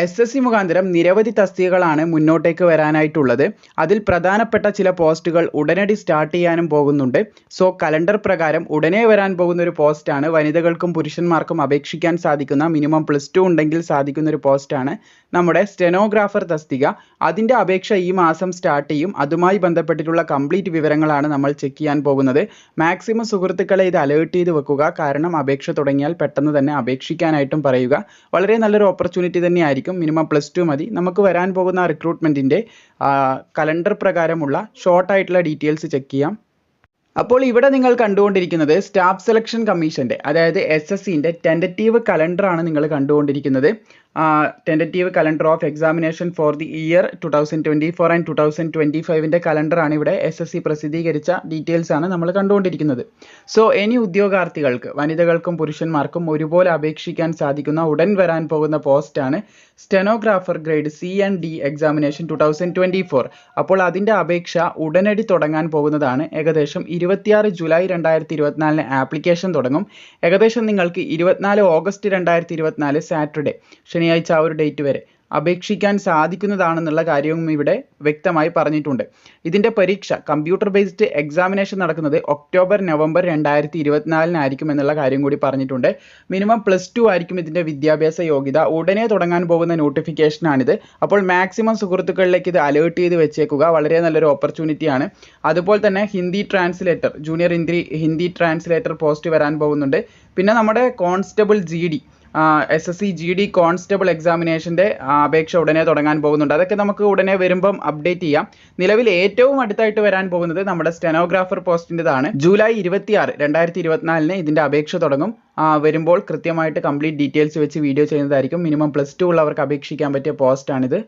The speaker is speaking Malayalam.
എസ് എസ് സി മുഖാന്തരം നിരവധി തസ്തികകളാണ് മുന്നോട്ടേക്ക് വരാനായിട്ടുള്ളത്. അതിൽ പ്രധാനപ്പെട്ട ചില പോസ്റ്റുകൾ ഉടനടി സ്റ്റാർട്ട് ചെയ്യാനും പോകുന്നുണ്ട്. സോ കലണ്ടർ പ്രകാരം ഉടനെ വരാൻ പോകുന്ന ഒരു പോസ്റ്റാണ്. വനിതകൾക്കും പുരുഷന്മാർക്കും അപേക്ഷിക്കാൻ സാധിക്കുന്ന മിനിമം പ്ലസ് ടു ഉണ്ടെങ്കിൽ സാധിക്കുന്ന ഒരു പോസ്റ്റാണ് നമ്മുടെ സ്റ്റെനോഗ്രാഫർ തസ്തിക. അതിന്റെ അപേക്ഷ ഈ മാസം സ്റ്റാർട്ട് ചെയ്യും. അതുമായി ബന്ധപ്പെട്ടിട്ടുള്ള കംപ്ലീറ്റ് വിവരങ്ങളാണ് നമ്മൾ ചെക്ക് ചെയ്യാൻ പോകുന്നത്. മാക്സിമം സുഹൃത്തുക്കളെ ഇത് അലേർട്ട് ചെയ്ത് വെക്കുക. കാരണം അപേക്ഷ തുടങ്ങിയാൽ പെട്ടെന്ന് തന്നെ അപേക്ഷിക്കാനായിട്ടും പറയുക. വളരെ നല്ലൊരു ഓപ്പർച്യൂണിറ്റി തന്നെയായിരിക്കും. മിനിമം പ്ലസ് ടു മതി. നമുക്ക് വരാൻ പോകുന്ന റിക്രൂട്ട്മെന്റിന്റെ കലണ്ടർ പ്രകാരമുള്ള ഷോർട്ട് ആയിട്ടുള്ള ഡീറ്റെയിൽസ് ചെക്ക് ചെയ്യാം. അപ്പോൾ ഇവിടെ നിങ്ങൾ കണ്ടുകൊണ്ടിരിക്കുന്നത് സ്റ്റാഫ് സെലക്ഷൻ കമ്മീഷന്റെ അതായത് എസ് എസ് സിന്റെ ടെന്ററ്റീവ് കലണ്ടറാണ് നിങ്ങൾ കണ്ടുകൊണ്ടിരിക്കുന്നത്. Tentative calendar of examination for the year two thousand twenty four and two thousand twenty ഫൈവിന്റെ കലണ്ടറാണ് ഇവിടെ എസ് എസ് സി പ്രസിദ്ധീകരിച്ച ഡീറ്റെയിൽസ് ആണ് നമ്മൾ കണ്ടുകൊണ്ടിരിക്കുന്നത്. സോ ഇനി ഉദ്യോഗാർത്ഥികൾക്ക് വനിതകൾക്കും പുരുഷന്മാർക്കും ഒരുപോലെ അപേക്ഷിക്കാൻ സാധിക്കുന്ന ഉടൻ വരാൻ പോകുന്ന പോസ്റ്റാണ് stenographer grade C and D examination two thousand twenty four അപ്പോൾ അതിന്റെ അപേക്ഷ ഉടനടി തുടങ്ങാൻ പോകുന്നതാണ്. ഏകദേശം ഇരുപത്തിയാറ് ജൂലൈ രണ്ടായിരത്തി ഇരുപത്തിനാലിന് ആപ്ലിക്കേഷൻ തുടങ്ങും. ഏകദേശം നിങ്ങൾക്ക് ഇരുപത്തിനാല് ഓഗസ്റ്റ് രണ്ടായിരത്തി ഇരുപത്തിനാല് സാറ്റർഡേ. ശനിയാഴ്ച ആ ഒരു ഡേറ്റ് വരെ അപേക്ഷിക്കാൻ സാധിക്കുന്നതാണെന്നുള്ള കാര്യവും ഇവിടെ വ്യക്തമായി പറഞ്ഞിട്ടുണ്ട്. ഇതിന്റെ പരീക്ഷ കമ്പ്യൂട്ടർ ബേസ്ഡ് എക്സാമിനേഷൻ നടക്കുന്നത് ഒക്ടോബർ നവംബർ രണ്ടായിരത്തി ഇരുപത്തിനാലിനായിരിക്കും എന്നുള്ള കാര്യം കൂടി പറഞ്ഞിട്ടുണ്ട്. മിനിമം പ്ലസ് ടു ആയിരിക്കും ഇതിന്റെ വിദ്യാഭ്യാസ യോഗ്യത. ഉടനെ തുടങ്ങാൻ പോകുന്ന നോട്ടിഫിക്കേഷനാണിത് അപ്പോൾ മാക്സിമം സുഹൃത്തുക്കളിലേക്ക് ഇത് അലേർട്ട് ചെയ്ത് വെച്ചേക്കുക വളരെ നല്ലൊരു ഓപ്പർച്യൂണിറ്റിയാണ് അതുപോലെ തന്നെ Hindi translator junior Hindi Hindi translator post വരാൻ പോകുന്നുണ്ട്. പിന്നെ നമ്മുടെ constable G S S C G D constable എക്സാമിനേഷന്റെ അപേക്ഷ ഉടനെ തുടങ്ങാൻ പോകുന്നുണ്ട്. അതൊക്കെ നമുക്ക് ഉടനെ വരുമ്പം അപ്ഡേറ്റ് ചെയ്യാം. നിലവിൽ ഏറ്റവും അടുത്തായിട്ട് വരാൻ പോകുന്നത് നമ്മുടെ സ്റ്റെനോഗ്രാഫർ പോസ്റ്റിന്റെതാണ് ജൂലൈ ഇരുപത്തി ആറ് രണ്ടായിരത്തി ഇരുപത്തിനാലിന് ഇതിന്റെ അപേക്ഷ തുടങ്ങും. വരുമ്പോൾ കൃത്യമായിട്ട് കംപ്ലീറ്റ് ഡീറ്റെയിൽസ് വെച്ച് വീഡിയോ ചെയ്യുന്നതായിരിക്കും. മിനിമം പ്ലസ് ടു ഉള്ളവർക്ക് അപേക്ഷിക്കാൻ പറ്റിയ പോസ്റ്റാണിത്